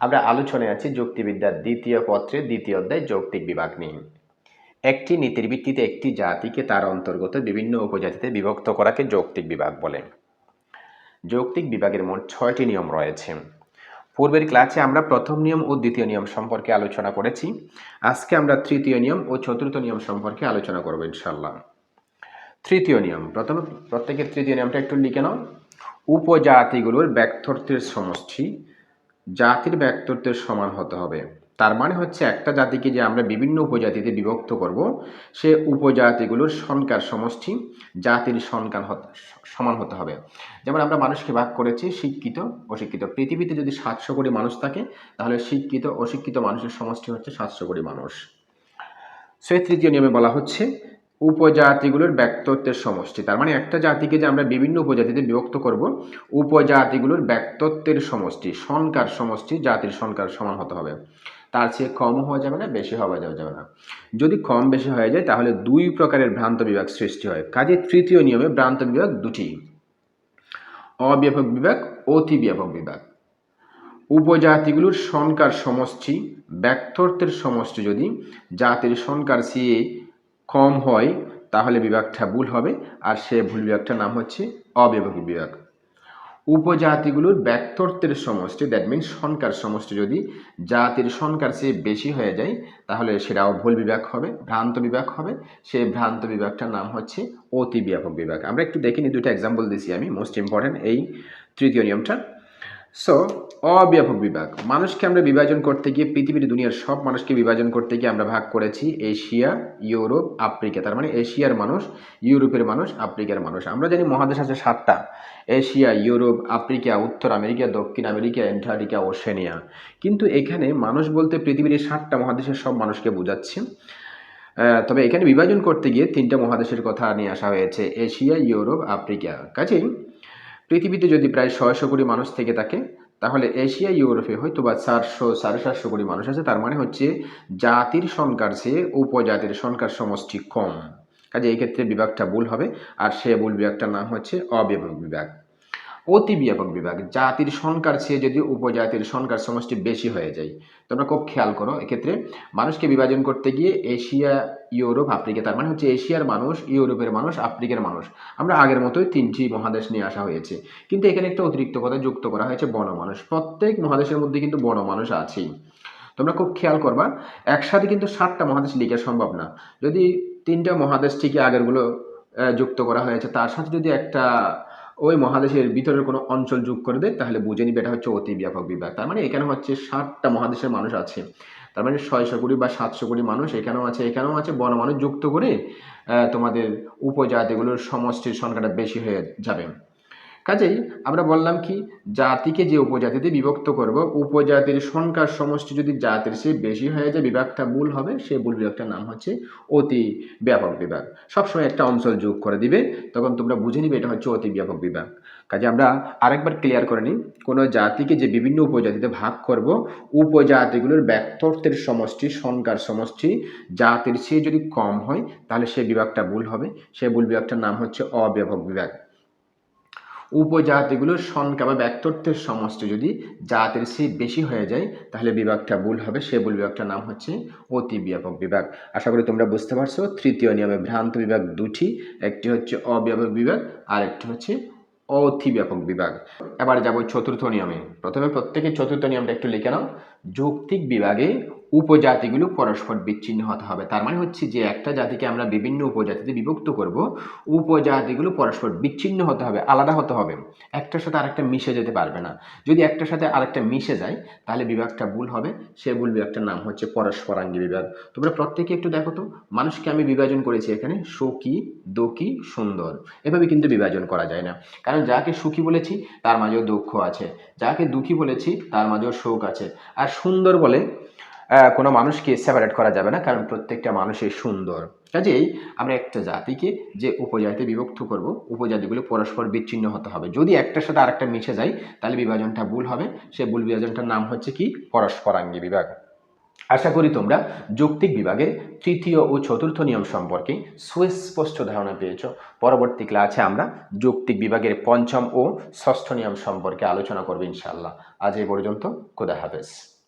আমরা আলোচনায় আছি যুক্তিবিদ্যার দ্বিতীয় পত্রে, দ্বিতীয় অধ্যায়, যৌক্তিক বিভাগ নিয়ে। একটি নীতির ভিত্তিতে একটি জাতিকে তার অন্তর্গত বিভিন্ন উপজাতিতে বিভক্ত করাকে যৌক্তিক বিভাগ বলে। যৌক্তিক বিভাগের মোট ছয়টি নিয়ম রয়েছে। পূর্বের ক্লাসে আমরা প্রথম নিয়ম ও দ্বিতীয় নিয়ম সম্পর্কে আলোচনা করেছি। আজকে আমরা তৃতীয় নিয়ম ও চতুর্থ নিয়ম সম্পর্কে আলোচনা করব ইনশাল্লাহ তৃতীয় নিয়ম, প্রথমে প্রত্যেকের তৃতীয় নিয়মটা একটু লিখে নাও। উপজাতিগুলোর ব্যক্তত্বের সমষ্টি জাতির ব্যক্তত্বের সমান হতে হবে। তার মানে হচ্ছে একটা জাতিকে যে আমরা বিভিন্ন উপজাতিতে বিভক্ত করব, সে উপজাতিগুলোর সংখ্যার সমষ্টি জাতির সংখ্যার হত- সমান হতে হবে। যেমন আমরা মানুষকে ভাগ করেছি, শিক্ষিত, অশিক্ষিত। পৃথিবীতে যদি সাতশো কোটি মানুষ থাকে, তাহলে শিক্ষিত, অশিক্ষিত মানুষের সমষ্টি হচ্ছে সাতশো কোটি মানুষ। সেই তৃতীয় নিয়মে বলা হচ্ছে উপজাতিগুলোর ব্যক্তত্বের সমষ্টি। তার মানে একটা জাতিকে যে আমরা বিভিন্ন উপজাতিতে বিভক্ত করব, উপজাতিগুলোর ব্যক্তত্বের সমষ্টি সংখ্যার সমষ্টি, জাতির সংখ্যার সমান হতে হবে। তার চেয়ে কম হওয়া যাবে না, বেশি হওয়া যাওয়া যাবে না। যদি কম বেশি হয়ে যায়, তাহলে দুই প্রকারের ভ্রান্ত বিভাগ সৃষ্টি হয়। কাজে তৃতীয় নিয়মে ভ্রান্ত বিভাগ দুটি। অব্যাপক বিভাগ অতি ব্যাপক বিভাগ। উপজাতিগুলোর সংখ্যার সমষ্টি, ব্যক্তত্বের সমষ্টি যদি জাতির সংখ্যার চেয়ে কম হয়, তাহলে বিভাগটা ভুল হবে। আর সে ভুল বিভাগটার নাম হচ্ছে অব্যবহিক বিভাগ। উপজাতিগুলোর ব্যক্তত্বের সমষ্টি দ্যাট মিনস সংখ্যার সমষ্টি যদি জাতির সংখ্যার চেয়ে বেশি হয়ে যায়, তাহলে সেটাও ভুল বিভাগ হবে, ভ্রান্ত বিভাগ হবে। সেই ভ্রান্ত বিভাগটার নাম হচ্ছে অতি ব্যাপক বিভাগ। আমরা একটু দেখিনি দুটো এক্সাম্পল দিছি আমি মোস্ট ইম্পর্ট্যান্ট এই তৃতীয় নিয়মটা। সো অব্যাপক বিভাগ। মানুষকে আমরা বিভাজন করতে গিয়ে পৃথিবীর দুনিয়ার সব মানুষকে বিভাজন করতে গিয়ে আমরা ভাগ করেছি এশিয়া, ইউরোপ, আফ্রিকা। তার মানে এশিয়ার মানুষ, ইউরোপের মানুষ, আফ্রিকার মানুষ। আমরা জানি মহাদেশ আছে সাতটা। এশিয়া, ইউরোপ, আফ্রিকা, উত্তর আমেরিকা, দক্ষিণ আমেরিকা, অ্যান্টার্কটিকা, ওশেনিয়া। কিন্তু এখানে মানুষ বলতে পৃথিবীর এই সাতটা মহাদেশের সব মানুষকে বোঝাচ্ছে। তবে এখানে বিভাজন করতে গিয়ে তিনটা মহাদেশের কথা নিয়ে আসা হয়েছে। Asia, Europe, Africa. কাজেই পৃথিবীতে যদি প্রায় ছয়শো কোটি মানুষ থেকে থাকে তাহলে এশিয়া, ইউরোপে হয়তো বা চারশো, সাড়ে চারশো কোটি মানুষ আছে, তার মানে হচ্ছে জাতির সংখ্যার চেয়ে উপজাতির সংখ্যার সমষ্টি কম। কাজে এই ক্ষেত্রে বিভাগটা ভুল হবে। আর সে ভুল বিভাগটার নাম হচ্ছে অব্যাপক বিভাগ। অতি ব্যাপক বিভাগ, জাতির সংখ্যার চেয়ে যদি উপজাতির সংখ্যার সমষ্টি বেশি হয়ে যায়, তোমরা খুব খেয়াল করো, এক্ষেত্রে মানুষকে বিভাজন করতে গিয়ে এশিয়া, ইউরোপ, আফ্রিকা, তার মানে হচ্ছে এশিয়ার মানুষ, ইউরোপের মানুষ, আফ্রিকার মানুষ। আমরা আগের মতোই তিনটি মহাদেশ নিয়ে আসা হয়েছে। কিন্তু এখানে একটা অতিরিক্ত কথা যুক্ত করা হয়েছে বন মানুষ প্রত্যেক মহাদেশের মধ্যে কিন্তু বন মানুষ আছেই। তোমরা খুব খেয়াল করবা, একসাথে কিন্তু সাতটা মহাদেশ লিখা সম্ভব না। যদি তিনটা মহাদেশ ঠিকই আগেরগুলো যুক্ত করা হয়েছে, তার সাথে যদি একটা ওই মহাদেশের ভিতরের কোনো অঞ্চল যোগ করে দেয়, তাহলে বুঝে নিবে এটা হচ্ছে অতি ব্যাপক বিভাগ তার মানে এখানে হচ্ছে ষাটটা মহাদেশের মানুষ আছে। তার মানে ছয়শো কোটি বা সাতশো কোটি মানুষ এখানেও আছে এখানেও আছে বন মানুষ যুক্ত করে তোমাদের উপজাতিগুলোর সমষ্টির সংখ্যাটা বেশি হয়ে যাবে। কাজেই আমরা বললাম কি, জাতিকে যে উপজাতিতে বিভক্ত করব, উপজাতির সংখ্যার সমষ্টি যদি জাতির সে বেশি হয়ে যায়, বিভাগটা ভুল হবে সেই ভুল বিভাগটার নাম হচ্ছে অতি ব্যাপক বিভাগ। সবসময় একটা অঞ্চল যোগ করে দিবে, তখন তোমরা বুঝে নিবে এটা হচ্ছে অতি ব্যাপক বিভাগ। কাজে আমরা আরেকবার ক্লিয়ার করে নিই, কোনো জাতিকে যে বিভিন্ন উপজাতিতে ভাগ করব, উপজাতিগুলোর ব্যক্তত্বের সমষ্টি, সংখ্যার সমষ্টি, জাতির চেয়ে যদি কম হয়, তাহলে সেই বিভাগটা ভুল হবে সেই ভুল বিভাগটার নাম হচ্ছে অব্যাপক বিভাগ। উপজাতিগুলোর সংখ্যা বা ব্যক্তত্বের সমষ্টি যদি জাতির চেয়ে বেশি হয়ে যায়, তাহলে বিভাগটা ভুল হবে। সে ভুল বিভাগটার নাম হচ্ছে অতি ব্যাপক বিভাগ। আশা করি তোমরা বুঝতে পারছ, তৃতীয় নিয়মে ভ্রান্ত বিভাগ দুটি, একটি হচ্ছে অব্যাপক বিভাগ আর একটি হচ্ছে অতি ব্যাপক বিভাগ। এবার যাব চতুর্থ নিয়মে। প্রথমে প্রত্যেকে চতুর্থ নিয়মটা একটু লিখে নাও। যৌক্তিক বিভাগে উপজাতিগুলো পরস্পর বিচ্ছিন্ন হতে হবে। তার মানে হচ্ছে যে একটা জাতিকে আমরা বিভিন্ন উপজাতিতে বিভক্ত করব, উপজাতিগুলো পরস্পর বিচ্ছিন্ন হতে হবে, আলাদা হতে হবে। একটার সাথে আরেকটা মিশে যেতে পারবে না। যদি একটার সাথে আরেকটা মিশে যায়, তাহলে বিভাগটা ভুল হবে। সে ভুল বিভাগটার নাম হচ্ছে পরস্পরাঙ্গী বিভাগ। তোমরা প্রত্যেকে একটু দেখো তো, মানুষকে আমি বিভাজন করেছি এখানে, সুখী, দুঃখী, সুন্দর। এভাবে কিন্তু বিভাজন করা যায় না। কারণ যাকে সুখী বলেছি, তার মাঝেও দুঃখ আছে। যাকে দুঃখী বলেছি, তার মাঝেও শোক আছে। আর সুন্দর বলে কোনো মানুষকে সেপারেট করা যাবে না, কারণ প্রত্যেকটা মানুষই সুন্দর। কাজেই আমরা একটা জাতিকে যে উপজাতিতে বিভক্ত করব, উপজাতিগুলো পরস্পর বিচ্ছিন্ন হতে হবে। যদি একটার সাথে আরেকটা মিশে যায়, তাহলে বিভাজনটা ভুল হবে। সে ভুল বিভাজনটার নাম হচ্ছে কি? পরস্পরাঙ্গী বিভাগ। আশা করি তোমরা যৌক্তিক বিভাগের তৃতীয় ও চতুর্থ নিয়ম সম্পর্কে সুস্পষ্ট ধারণা পেয়েছ। পরবর্তী ক্লাসে আমরা যৌক্তিক বিভাগের পঞ্চম ও ষষ্ঠ নিয়ম সম্পর্কে আলোচনা করব ইনশাআল্লাহ। আজ এই পর্যন্ত, খুদা হাফেজ।